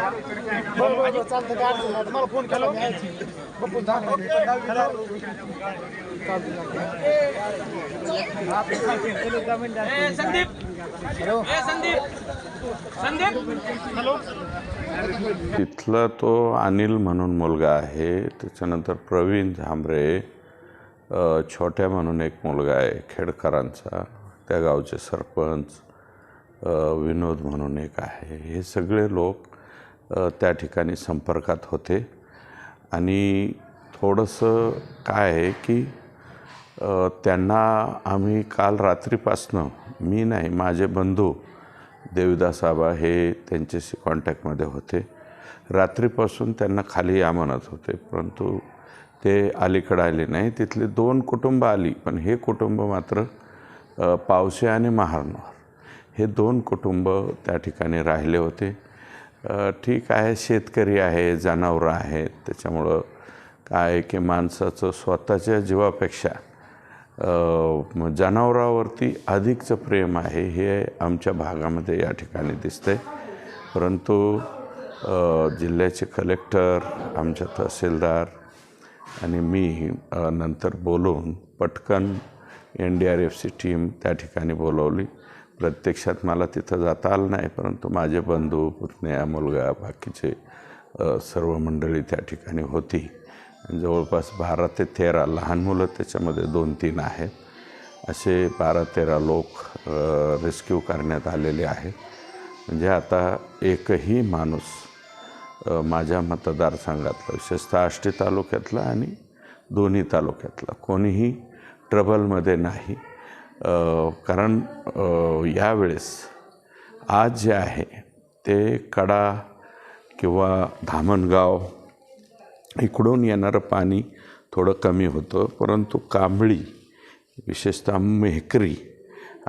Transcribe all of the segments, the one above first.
हा का? चालतं काय अडचण. मला फोन केला मी आहे. बघून जा. तिथला तो अनिल म्हणून मुलगा आहे. त्याच्यानंतर प्रवीण झांबरे छोट्या म्हणून एक मुलगा आहे खेडकरांचा. त्या गावचे सरपंच विनोद म्हणून एक आहे. हे सगळे लोक त्या ठिकाणी संपर्कात होते. आणि थोडंसं काय आहे की त्यांना आम्ही काल रात्रीपासनं मी नाही माझे बंधू देविदास आबा हे त्यांच्याशी कॉन्टॅक्टमध्ये होते. रात्रीपासून त्यांना खाली या म्हणत होते परंतु ते अलीकडं आले नाही. तिथले दोन कुटुंब आली पण हे कुटुंब मात्र पावसे आणि महारनवर हे दोन कुटुंब त्या ठिकाणी राहिले होते. ठीक आहे शेतकरी आहे जनावरं आहेत त्याच्यामुळं काय आहे की माणसाचं स्वतःच्या जीवापेक्षा जनावरावरती अधिकचं प्रेम आहे हे आमच्या भागामध्ये या ठिकाणी दिसतंय. परंतु जिल्ह्याचे कलेक्टर आमच्या तहसीलदार आणि मी नंतर बोलून पटकन एन डी आर एफची टीम त्या ठिकाणी बोलवली. प्रत्यक्षात मला तिथं जाता आलं नाही परंतु माझे बंधू पुतण्या मुलगा बाकीचे सर्व मंडळी त्या ठिकाणी होती. जवळपास बारा ते तेरा लहान मुलं त्याच्यामध्ये दोन तीन आहेत. असे बारा तेरा लोक रेस्क्यू करण्यात आलेले आहेत. म्हणजे आता एकही माणूस माझ्या मतदारसंघातला विशेषतः आष्टी तालुक्यातला आणि दोन्ही तालुक्यातला कोणीही ट्रबलमध्ये नाही. कारण यावेळेस आज जे आहे ते कडा किंवा धामणगाव इकडून येणारं पाणी थोडं कमी होतं. परंतु कांबळी विशेषतः मेहकरी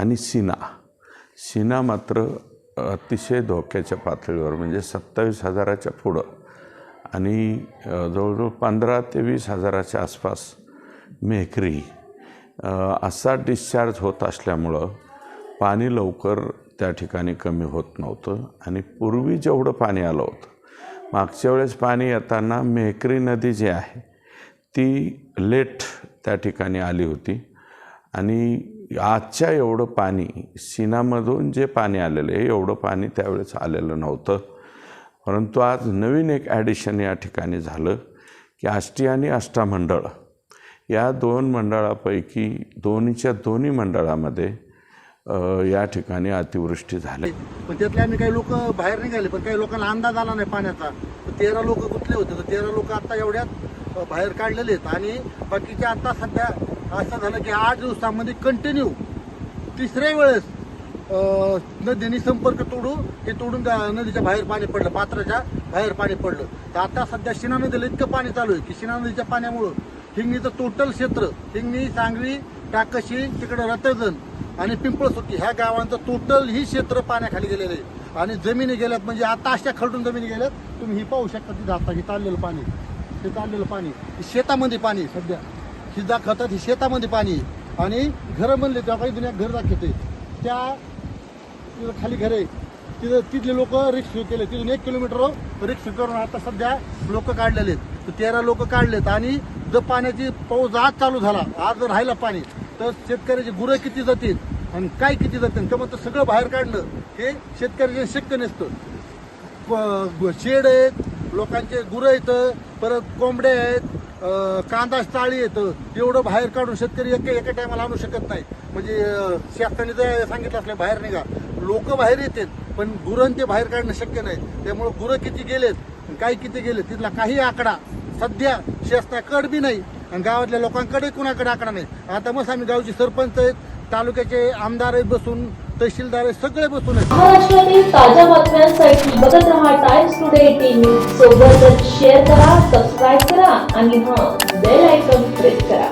आणि सिना सिना मात्र अतिशय धोक्याच्या पातळीवर म्हणजे सत्तावीस हजाराच्या पुढं आणि जवळजवळ पंधरा ते वीस हजाराच्या आसपास मेहकरी असा डिस्चार्ज होत असल्यामुळं पाणी लवकर त्या ठिकाणी कमी होत नव्हतं आणि पूर्वी जेवढं पाणी आलं होतं. मागच्या वेळेस पाणी येताना मेहकरी नदी जी आहे ती लेट त्या ठिकाणी आली होती आणि आजच्या एवढं पाणी सीनामधून जे पाणी आलेलं आहे एवढं पाणी त्यावेळेस आलेलं नव्हतं. परंतु आज नवीन एक ॲडिशन या ठिकाणी झालं की आष्टी आणि अष्टामंडळ या दोन मंडळापैकी दोन्हीच्या दोन्ही मंडळामध्ये या ठिकाणी अतिवृष्टी झाली. पण त्यातले आम्ही काही लोक बाहेर निघाले पण काही लोकांना अंदाज आला नाही पाण्याचा. तेरा लोक गुंतले होते तर तेरा लोक आता एवढ्यात बाहेर काढलेले आहेत. आणि बाकीचे आता सध्या असं झालं की आठ दिवसामध्ये कंटिन्यू तिसऱ्या वेळेस नदीने संपर्क तोडू ते तोडून नदीच्या बाहेर पाणी पडलं पात्राच्या बाहेर पाणी पडलं. तर आता सध्या शिना नदीला इतकं पाणी चालू आहे की शिना नदीच्या पाण्यामुळं हिंगणीचं टोटल क्षेत्र हिंगणी सांगवी टाकशी तिकडे रतजन आणि पिंपळसुट्टी ह्या गावांचं टोटल ही क्षेत्र पाण्याखाली गेलेलं आहे. आणि जमिनी गेल्यात म्हणजे आता अशा खरडून जमिनी गेल्यात तुम्ही ही पाहू शकता ती जाता ही चाललेलं पाणी. हे चाललेलं पाणी. शेतामध्ये पाणी सध्या. ही दाखवतात ही शेतामध्ये पाणी आहे. आणि घरं बनले तेव्हा काही जुन्या घर दाखवते त्या तिथं खाली घरे आहे तिथं तिथले लोक रिक्शू केले. तिथून एक किलोमीटर रिक्शू करून आता सध्या लोक काढलेले आहेत. तर तेरा लोक काढलेत आणि जर पाण्याची पाऊस आज चालू झाला आज जर राहिला पाणी तर शेतकऱ्याची गुरं किती जातील आणि काय किती जातील तर मग सगळं बाहेर काढणं हे शेतकऱ्याचे शक्य नसतं. प- शेड आहेत लोकांचे गुरं येतं परत कोंबड्या आहेत कांदा चाळी येतं एवढं बाहेर काढून शेतकरी एका एका टायमाला आणू शकत नाही. म्हणजे अं, शासनाने जर सांगितलं असलं बाहेर निघा. लोक बाहेर येतात पण गुरांचे ते बाहेर काढणं शक्य नाही. त्यामुळं गुरं किती गेलेत काय किती गेले तिथला काही आकडा सध्या शासनाकडे बी नाही आणि गावातल्या लोकांकडे कुणाकडे आकडा नाही. आता मग आम्ही गावचे सरपंच आहेत तालुक्याचे आमदार आहेत बसून तहसीलदार आहे सगळे बसून आहेत. महाराष्ट्रातील ताज्या बातम्यांसाठी बघत राहा टाइम्स टुडे टीव्ही सोबतच शेअर करा सबस्क्राईब करा आणि हा बेल आयकॉन प्रेस करा.